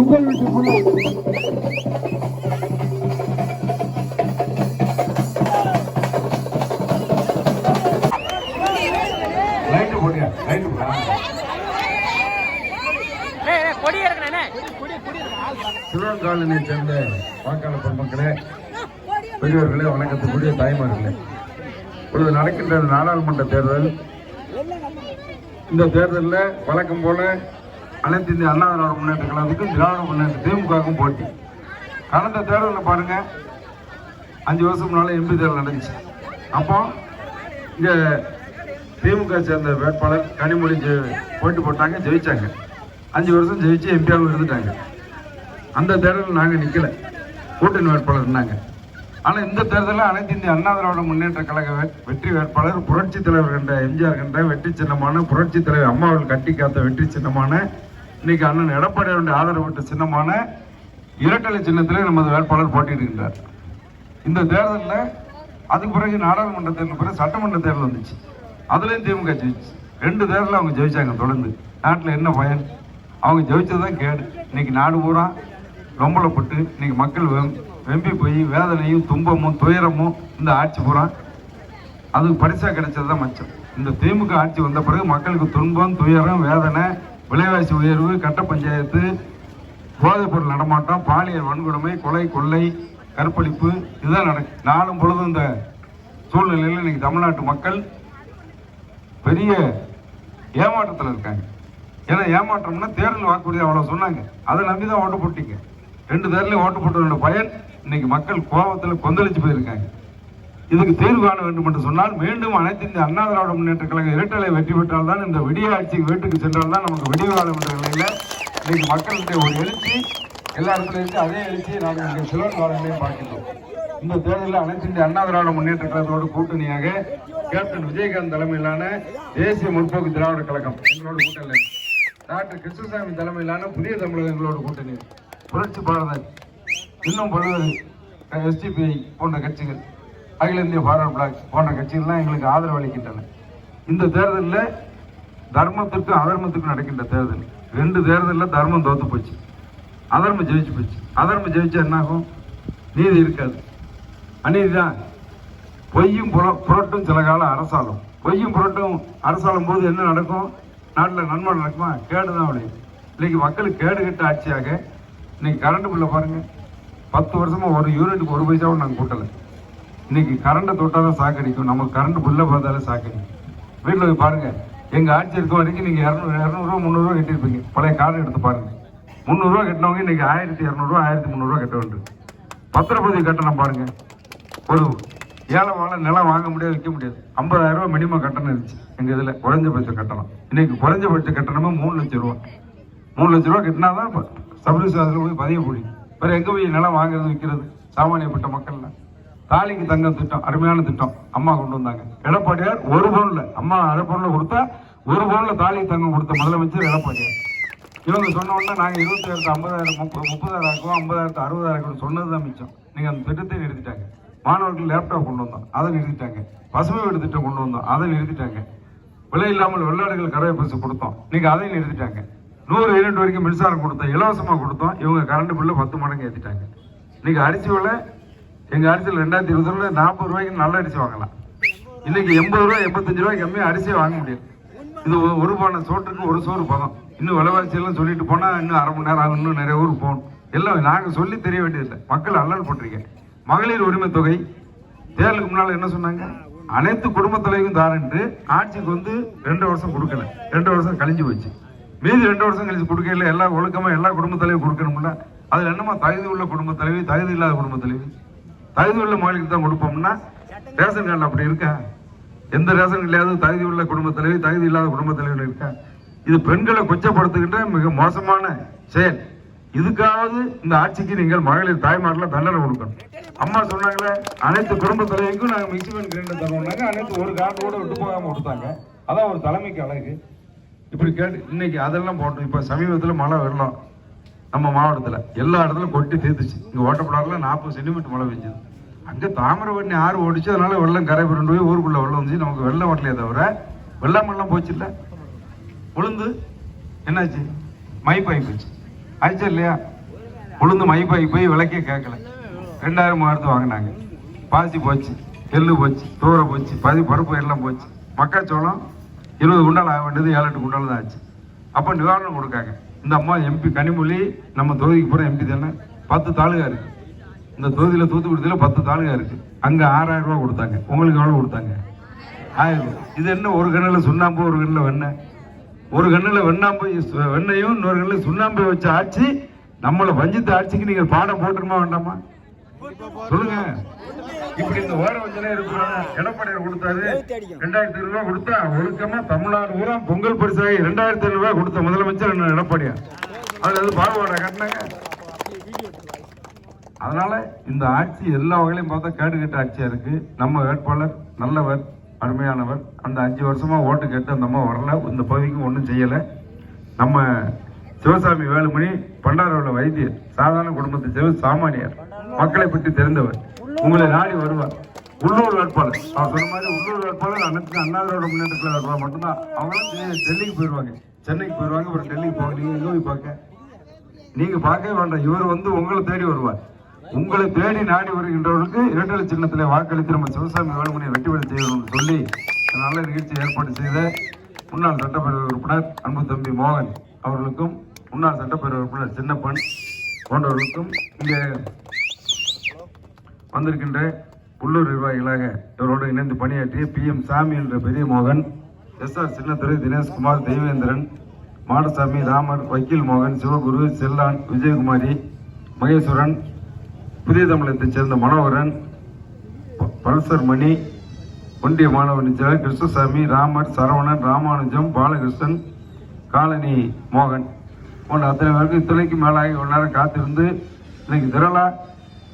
உங்கள் வீட்டு பிள்ளை லைட்டு போட்டியா? லைட்டு போடா. கொடி இருக்கணே சிறுவன் காலனியை சேர்ந்த வாக்காளர் பெருமக்களே பெரியவர்களே வணக்கத்துக்குரிய தாய்மார்களே. இப்பொழுது நடக்கின்ற நாடாளுமன்ற தேர்தல் இந்த தேர்தலில் வழக்கம் போல அனைத்து இந்திய அண்ணா திராவிட முன்னேற்ற கழகத்துக்கும் திராவிட முன்னேற்ற திமுகவுக்கும் போட்டி. கடந்த தேர்தலில் பாருங்க அஞ்சு வருஷம் முன்னால் எம்பி தேர்தல் நடந்துச்சு. அப்போ இங்கே திமுக சேர்ந்த வேட்பாளர் கனிமொழி ஜெ- போட்டி போட்டாங்க ஜெயிச்சாங்க. அஞ்சு வருஷம் ஜெயிச்சு எம்பியாகவும் இருந்துட்டாங்க. அந்த தேர்தலில் நாங்கள் நிற்கல கூட்டணி வேட்பாளர் இருந்தாங்க. ஆனால் இந்த தேர்தலில் அனைத்து இந்திய அண்ணா திராவிட முன்னேற்ற கழக வெற்றி வேட்பாளர் புரட்சி தலைவர் கண்ட எம்ஜிஆர் கண்ட வெற்றி சின்னமான புரட்சி தலைவர் அம்மாவில் கட்டி காத்த வெற்றி சின்னமான இன்னைக்கு அண்ணன் எடப்பாடியாருடைய ஆதரவு சின்னமான இரட்டலை சின்னத்திலே நமது வேட்பாளர் போட்டியிடுகின்றார் இந்த தேர்தலில் அதுக்கு பிறகு நாடாளுமன்ற தேர்தல் பிறகு சட்டமன்ற தேர்தல் வந்துச்சு. அதுலேயும் திமுக ஜெயிச்சு. ரெண்டு தேர்தலில் அவங்க ஜெயிச்சாங்க தொடர்ந்து. நாட்டில் என்ன பயன்? அவங்க ஜெயிச்சது தான் கேடு. இன்னைக்கு நாடு பூரா ரொம்பலப்பட்டு இன்னைக்கு மக்கள் வெம் வெம்பி போய் வேதனையும் துன்பமும் துயரமும் இந்த ஆட்சி பூரா. அதுக்கு பரிசாக கிடைச்சது தான் மச்சம். இந்த திமுக ஆட்சி வந்த பிறகு மக்களுக்கு துன்பம் துயரம் வேதனை விலைவாசி உயர்வு கட்ட பஞ்சாயத்து போதைப்பொருள் நடமாட்டம் பாலியல் வன்கொடுமை கொலை கொள்ளை கற்பழிப்பு இதுதான் நடக்கு நாளும் பொழுதும் இந்த சூழ்நிலையில் இன்னைக்கு தமிழ்நாட்டு மக்கள் பெரிய ஏமாற்றத்தில் இருக்காங்க. ஏன்னா ஏமாற்றம்னா தேர்தல் வாக்குறுதி அவ்வளோ சொன்னாங்க. அதை நம்பி தான் ஓட்டு போட்டீங்க. ரெண்டு தேர்தலையும் ஓட்டு போட்டதோட பயன் இன்னைக்கு மக்கள் கோபத்தில் கொந்தளிச்சு போயிருக்காங்க. இதுக்கு தீர்வு காண வேண்டும் என்று சொன்னால் மீண்டும் அனைத்து இந்த அண்ணா திராவிட முன்னேற்ற கழக இரட்டலை வெற்றி பெற்றால் தான் இந்த விடிய ஆட்சிக்கு வீட்டுக்கு சென்றால் தான் நமக்கு விடிவு காலம் என்ற நிலையில் இன்னைக்கு மக்களுடைய ஒரு எழுச்சி எல்லா இடத்துல இருக்கு அதே எழுச்சியை நாங்கள் இங்கே சிலர் காலங்களையும் பார்க்கின்றோம். இந்த தேர்தலில் அனைத்து இந்திய அண்ணா திராவிட முன்னேற்ற கழகத்தோடு கூட்டணியாக கேப்டன் விஜயகாந்த் தலைமையிலான தேசிய முற்போக்கு திராவிட கழகம் எங்களோட கூட்டணி டாக்டர் கிருஷ்ணசாமி தலைமையிலான புதிய தமிழக எங்களோட கூட்டணி புரட்சி பாரதம் இன்னும் பல்வேறு எஸ்டிபிஐ போன்ற கட்சிகள். அகில இந்திய ஃபார்வர்ட் பிளாக் போன்ற கட்சிகள்லாம் எங்களுக்கு ஆதரவு அளிக்கின்றன. இந்த தேர்தலில் தர்மத்திற்கும் அதர்மத்துக்கும் நடக்கின்ற தேர்தல். ரெண்டு தேர்தலில் தர்மம் தோத்து போச்சு. அதர்மம் ஜெயிச்சு போச்சு. அதர்மம் ஜெயிச்சா என்ன ஆகும் நீதி இருக்காது. அநீதி தான். பொய்யும் புற புரட்டும் சில காலம் அரசாலும். பொய்யும் புரட்டும் அரசாலும் போது என்ன நடக்கும்? நாட்டில் நன்மை நடக்குமா? கேடு தான் விளையும். இன்னைக்கு மக்களுக்கு கேடு கட்ட ஆட்சியாக இன்னைக்கு கரண்ட் பில்லை பாருங்கள் பத்து வருஷமாக ஒரு யூனிட்டுக்கு ஒரு பைசாவும் நாங்கள் கூட்டலை. இன்னைக்கு கரண்ட்டை தொட்டால் தான் சாக்கடிக்கும் நமக்கு கரண்ட் பில்லை பார்த்தாலே சாக்கடிக்கும் வீட்டில் போய் பாருங்கள் எங்கள் ஆட்சி இருக்க வரைக்கும் நீங்கள் இரநூறு இரநூறுவா முந்நூறுரூவா கட்டியிருப்பீங்க. பழைய கார்டு எடுத்து பாருங்கள் முந்நூறுரூவா கட்டினவங்க இன்னைக்கு ஆயிரத்தி இரநூறுவா ஆயிரத்தி முந்நூறுரூவா கட்ட வேண்டும். பத்திரப்பதிவு கட்டணம் பாருங்கள் ஒரு ஏழை வாழ நிலம் வாங்க முடியாது விற்க முடியாது. ஐம்பதாயிரம் ரூபாய் மினிமம் கட்டணம் இருந்துச்சு. எங்கள் இதில் குறைஞ்சபட்ச கட்டணம். இன்னைக்கு குறைஞ்சபட்ச கட்டணமே மூணு லட்சம் ரூபா. மூணு லட்ச ரூபா கட்டினா தான் சபரிசாதில் போய் பதிய முடியும். வேறு எங்கே போய் நிலம் வாங்குறது விற்கிறது? சாமானியப்பட்ட மக்கள்லாம். தாலிக்கு தங்கம் திட்டம் அருமையான திட்டம். அம்மா கொண்டு வந்தாங்க. எடப்பாடியார் ஒரு பவுன்ல அம்மா அரை பவுன்ல கொடுத்தா ஒரு பவுன்ல தாலிக்கு தங்கம் கொடுத்த முதலமைச்சர் எடப்பாடியார். இவங்க சொன்ன உடனே நாங்கள் இருபத்தாயிரத்து ஐம்பதாயிரம் முப்பது முப்பதாயிரம் இருக்கும் ஐம்பதாயிரத்து அறுபதாயிரம் சொன்னது தான் மிச்சம். நீங்கள் அந்த திட்டத்தை நிறுத்திட்டாங்க. மாணவர்கள் லேப்டாப் கொண்டு வந்தோம். அதை நிறுத்திட்டாங்க. பசுமை வீடு திட்டம் கொண்டு வந்தோம். அதை நிறுத்திட்டாங்க. விலை இல்லாமல் வெள்ளாடுகள் கறவை பரிசு கொடுத்தோம். நீங்கள் அதையும் நிறுத்திட்டாங்க. நூறு யூனிட் வரைக்கும் மின்சாரம் கொடுத்தோம். இலவசமாக கொடுத்தோம். இவங்க கரண்ட் பில்லு பத்து மடங்கு ஏற்றிட்டாங்க இன்னைக்கு அரிசி விலை எங்கள் அரிசியில் ரெண்டாயிரத்தி இருபதுல நாற்பது ரூபாய்க்கு நல்ல அரிசி வாங்கலாம். இன்னைக்கு எண்பது ரூபாய் எண்பத்தஞ்சு ரூபாய்க்கு கம்மியாக அரிசியை வாங்க முடியாது. இது ஒரு பானை சோற்றுக்கு ஒரு சோறு பதம். இன்னும் விலைவாசியெல்லாம் சொல்லிட்டு போனால் இன்னும் அரை மணி நேரம் ஆகும் இன்னும் நிறைய ஊருக்கு போகணும். எல்லாம் நாங்கள் சொல்லி தெரிய வேண்டியதில்லை. மக்கள் அல்லல் பண்ணுறீங்க மகளிர் உரிமை தொகை. தேர்தலுக்கு முன்னால் என்ன சொன்னாங்க? அனைத்து குடும்ப தலைவரும் தாரன்று ஆட்சிக்கு வந்து ரெண்டு வருஷம் கொடுக்கல. ரெண்டு வருஷம் கழிஞ்சு போச்சு. மீதி ரெண்டு வருஷம் கழிச்சு கொடுக்கல. எல்லா ஒழுக்கமாக எல்லா குடும்ப தலைவரும் கொடுக்கணும்ல. அதில் என்னமா தகுதி உள்ள குடும்ப தலைவி தகுதி இல்லாத குடும்ப தலைவி? தகுதி உள்ள மகளிருக்கு தான் கொடுப்போம்னா ரேஷன் கார்டில் அப்படி இருக்கா. எந்த ரேஷன் இல்லையாவது தகுதி உள்ள குடும்ப தலைவி தகுதி இல்லாத குடும்ப தலைவர் இருக்கா. இது பெண்களை கொச்சப்படுத்துகின்ற மிக மோசமான செயல். இதுக்காவது இந்த ஆட்சிக்கு நீங்கள் மகளிர் தாய்மாரில் தண்டனை கொடுக்கணும். அம்மா சொன்னாங்களே அனைத்து குடும்ப தலைவிக்கும் நாங்கள் மிக்சிமன் கிரைண்டர் தருவோம்னாங்க. அனைத்து ஒரு கார்டு கூட விட்டு போகாமல் கொடுத்தாங்க. அதான் ஒரு தலைமைக்கு அழகு. இப்படி கேட்டு இன்னைக்கு அதெல்லாம் போட்டோம். இப்போ சமீபத்தில் மழை வெள்ளம் நம்ம மாவட்டத்தில் எல்லா இடத்துலையும் கொட்டி தீர்த்துச்சு. இங்கே ஓட்டப்படாரில் நாற்பது சென்டிமீட்டர் மழை பெஞ்சது. அங்கே தாமிரபரணி ஆறு ஓடிச்சு அதனால வெள்ளம் கரை புரண்டு போய் ஊருக்குள்ளே வெள்ளம் வந்துச்சு. நமக்கு வெள்ளம் வரலையே தவிர வெள்ளம் வெள்ளம் போச்சு இல்லை. உளுந்து என்னாச்சு? மைப்பாகி போச்சு. ஆச்சு இல்லையா? உளுந்து மைப்பாகி போய் விலைக்கே கேட்கல. ரெண்டாயிரம் மூவாயிரத்து வாங்கினாங்க. பாசி போச்சு எள்ளு போச்சு தூர போச்சு பதி பருப்பு எல்லாம் போச்சு. மக்காச்சோளம் இருபது குண்டால் ஆக வேண்டியது ஏழு எட்டு குண்டால் தான் ஆச்சு. அப்போ நிவாரணம் கொடுக்காங்க. இந்த அம்மா எம்பி கனிமொழி நம்ம தொகுதிக்கு போகிற எம்பி தானே? பத்து தாலுகா இருக்கு. இந்த தொகுதியில் தூத்துக்குடியில் பத்து தாலுகா இருக்கு. அங்கே ஆறாயிரம் ரூபா கொடுத்தாங்க. உங்களுக்கு எவ்வளோ கொடுத்தாங்க? ஆயிரம் இது என்ன ஒரு கண்ணில் சுண்ணாம்பு ஒரு கண்ணில் வெண்ணெய் ஒரு கண்ணில் வெண்ணாம்பு வெண்ணையும் இன்னொரு கண்ணில் சுண்ணாம்பு வச்ச ஆட்சி நம்மளை வஞ்சித்த ஆட்சிக்கு நீங்கள் பாடம் போட்டுருமா வேண்டாமா? சொல்லுங்க. இப்படி இந்த ஓர வஞ்சனை இருக்கிறாங்க எடப்பாடியார் கொடுத்தாரு ரெண்டாயிரத்தி ஐநூறு ரூபாய் கொடுத்தா ஒழுக்கமா தமிழ்நாடு பூரா பொங்கல் பரிசாகி ரெண்டாயிரத்தி ஐநூறு ரூபாய் கொடுத்த முதலமைச்சர் என்ன எடப்பாடியார்? அதுல எது பாகுபாடா காட்டினாங்க? அதனால இந்த ஆட்சி எல்லா வகையிலையும் பார்த்தா கேடு கெட்ட ஆட்சியா இருக்கு. நம்ம வேட்பாளர் நல்லவர் அருமையானவர் அந்த அஞ்சு வருஷமா ஓட்டு கேட்டு அந்த அம்மா வரல. இந்த பகுதிக்கு ஒன்றும் செய்யலை. நம்ம சிவசாமி வேலுமணி பண்டாரோட வைத்தியர் சாதாரண குடும்பத்தை சேர்ந்த சாமானியர் மக்களை பற்றி தெரிந்தவர். உங்களை நாடி வருவார். உள்ளூர் வேட்பாளர். அவர் சொன்ன மாதிரி உள்ளூர் வேட்பாளர் அனைத்து அண்ணாதிரோட முன்னேற்றத்தில் வேட்பாளர் மட்டும்தான். அவங்களும் டெல்லிக்கு போயிடுவாங்க சென்னைக்கு போயிடுவாங்க அப்புறம் டெல்லிக்கு போக நீங்க எங்க போய் பார்க்க? நீங்க பார்க்கவே வேண்டாம். இவர் வந்து உங்களை தேடி வருவார். உங்களை தேடி நாடி வருகின்றவர்களுக்கு இரட்டலை சின்னத்தில் வாக்களித்து நம்ம சிவசாமி வேலுமணியை வெட்டி வெளி செய்யணும்னு சொல்லி நல்ல நிகழ்ச்சி ஏற்பாடு செய்த முன்னாள் சட்டப்பேரவை உறுப்பினர் அன்பு தம்பி மோகன் அவர்களுக்கும் முன்னாள் சட்டப்பேரவை உறுப்பினர் சின்னப்பன் போன்றவர்களுக்கும் இங்கே வந்திருக்கின்ற உள்ளூர் நிர்வாகிகளாக இவரோடு இணைந்து பணியாற்றிய பி எம் சாமி என்ற பெரிய மோகன் எஸ் ஆர் சின்னத்துறை தினேஷ்குமார் தெய்வேந்திரன் மாடசாமி ராமர் வக்கீல் மோகன் சிவகுரு செல்லான் விஜயகுமாரி மகேஸ்வரன் புதிய தமிழகத்தைச் சேர்ந்த மனோகரன் பல்சர் மணி ஒன்றிய மாணவன் செயலர் கிருஷ்ணசாமி ராமர் சரவணன் ராமானுஜம் பாலகிருஷ்ணன் காலனி மோகன். போன்ற அத்தனை பேருக்கு இத்தனைக்கு மேலாகி ஒரு நேரம் காத்திருந்து இன்னைக்கு திரளாக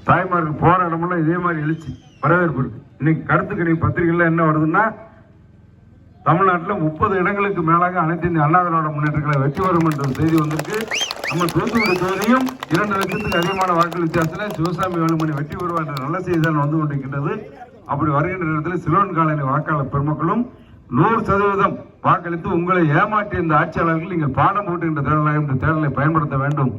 தாய்மார்கள் போகிற இடமெல்லாம் இதே மாதிரி எழுச்சி வரவேற்பு இருக்குது இன்னைக்கு கருத்து கணிப்பு பத்திரிகையில் என்ன வருதுன்னா தமிழ்நாட்டில் முப்பது இடங்களுக்கு மேலாக அனைத்து இந்திய அண்ணா திராவிட முன்னேற்றங்களை வெற்றி வரும் என்ற செய்தி வந்திருக்கு. நம்ம தூத்துக்குடி தொகுதியும் இரண்டு லட்சத்துக்கு அதிகமான வாக்கு வித்தியாசத்தில் சிவசாமி வேலுமணி வெற்றி பெறுவார் என்ற நல்ல செய்தி தான் வந்து கொண்டிருக்கின்றது. அப்படி வருகின்ற நேரத்தில் சிலோன் காலனி வாக்காளர் பெருமக்களும் நூறு சதவீதம் வாக்களித்து உங்களை ஏமாற்றிய இந்த ஆட்சியாளர்கள் நீங்கள் பாடம் போட்டுகின்ற தேர்தலாக இந்த தேர்தலை பயன்படுத்த வேண்டும்.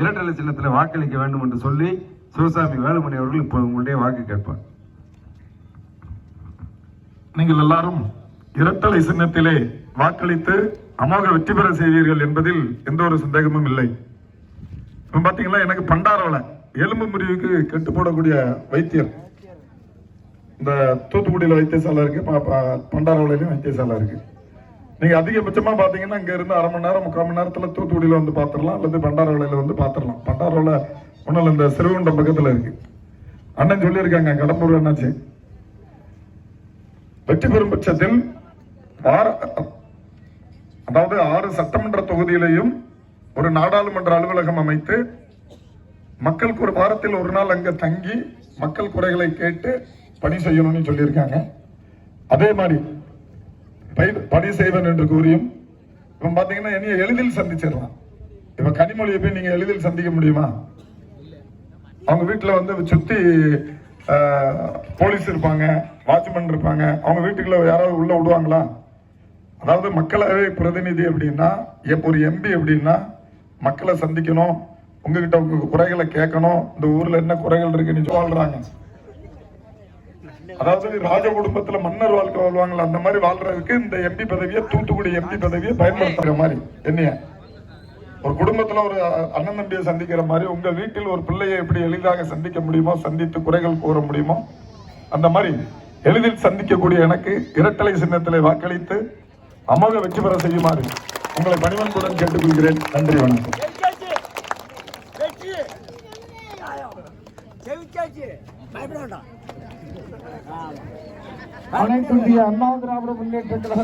இரட்டலை சின்னத்தில் வாக்களிக்க வேண்டும் என்று சொல்லி சிவசாமி வேலுமணி அவர்கள் இப்போ உங்களுடைய வாக்கு கேட்பார். நீங்கள் எல்லாரும் இரட்டலை சின்னத்திலே வாக்களித்து அமோக வெற்றி பெற செய்வீர்கள் என்பதில் எந்த ஒரு சந்தேகமும் இல்லை. இப்ப பாத்தீங்களா எனக்கு பண்டாரோல எலும்பு முறிவுக்கு கெட்டு போடக்கூடிய வைத்தியர். இந்த தூத்துக்குடியில் வைத்தியசாலை இருக்கு பண்டாரவளையிலையும் வைத்தியசாலை இருக்கு. நீங்க அதிகபட்சமா பாத்தீங்கன்னா இங்க இருந்து அரை மணி நேரம் முக்கால் மணி நேரத்துல தூத்துக்குடியில வந்து பாத்திரலாம் அல்லது பண்டாரோலையில வந்து பாத்திரலாம். பண்டாரோல ஒண்ணும் இந்த சிறுகுண்டம் பக்கத்துல இருக்கு. அண்ணன் சொல்லியிருக்காங்க கடம்பூர் என்னாச்சு வெற்றி பெறும் பட்சத்தில் ஆறு அதாவது ஆறு சட்டமன்ற தொகுதியிலையும் ஒரு நாடாளுமன்ற அலுவலகம் அமைத்து மக்களுக்கு ஒரு வாரத்தில் ஒரு நாள் அங்க தங்கி மக்கள் குறைகளை கேட்டு பணி செய்யணும்னு சொல்லியிருக்காங்க. அதே மாதிரி பணி செய்வன் என்று கூறியும் இவன் பார்த்தீங்கன்னா என்னைய எளிதில் சந்திச்சிடலாம். இப்போ கனிமொழியை போய் நீங்கள் எளிதில் சந்திக்க முடியுமா? அவங்க வீட்டில் வந்து சுற்றி போலீஸ் இருப்பாங்க வாட்ச்மேன் இருப்பாங்க. அவங்க வீட்டுக்குள்ள யாராவது உள்ள விடுவாங்களா? அதாவது மக்களவை பிரதிநிதி அப்படின்னா எப்- ஒரு எம்பி அப்படின்னா மக்களை சந்திக்கணும். உங்ககிட்ட உங்க குறைகளை கேட்கணும். இந்த ஊர்ல என்ன குறைகள் இருக்குன்னு வாழ்றாங்க அதாவது ராஜ குடும்பத்துல மன்னர் வாழ்க்கை வாழ்வாங்களா அந்த மாதிரி வாழ்றதுக்கு இந்த எம்பி பதவியை தூத்துக்குடி எம்பி பதவியை பயன்படுத்துற மாதிரி என்னைய. ஒரு குடும்பத்துல ஒரு அண்ணன் தம்பியை சந்திக்கிற மாதிரி உங்க வீட்டில் ஒரு பிள்ளையை எப்படி எளிதாக சந்திக்க முடியுமோ சந்தித்து குறைகள் கூற முடியுமோ அந்த மாதிரி எளிதில் சந்திக்கக்கூடிய எனக்கு இரட்டலை சின்னத்திலே வாக்களித்து அமோக வெற்றி பெற செய்யுமாறு உங்களை பணிவன்புடன் கேட்டுக்கொள்கிறேன். நன்றி வணக்கம். அனைத்து இந்திய அண்ணா திராவிட முன்னேற்ற கழக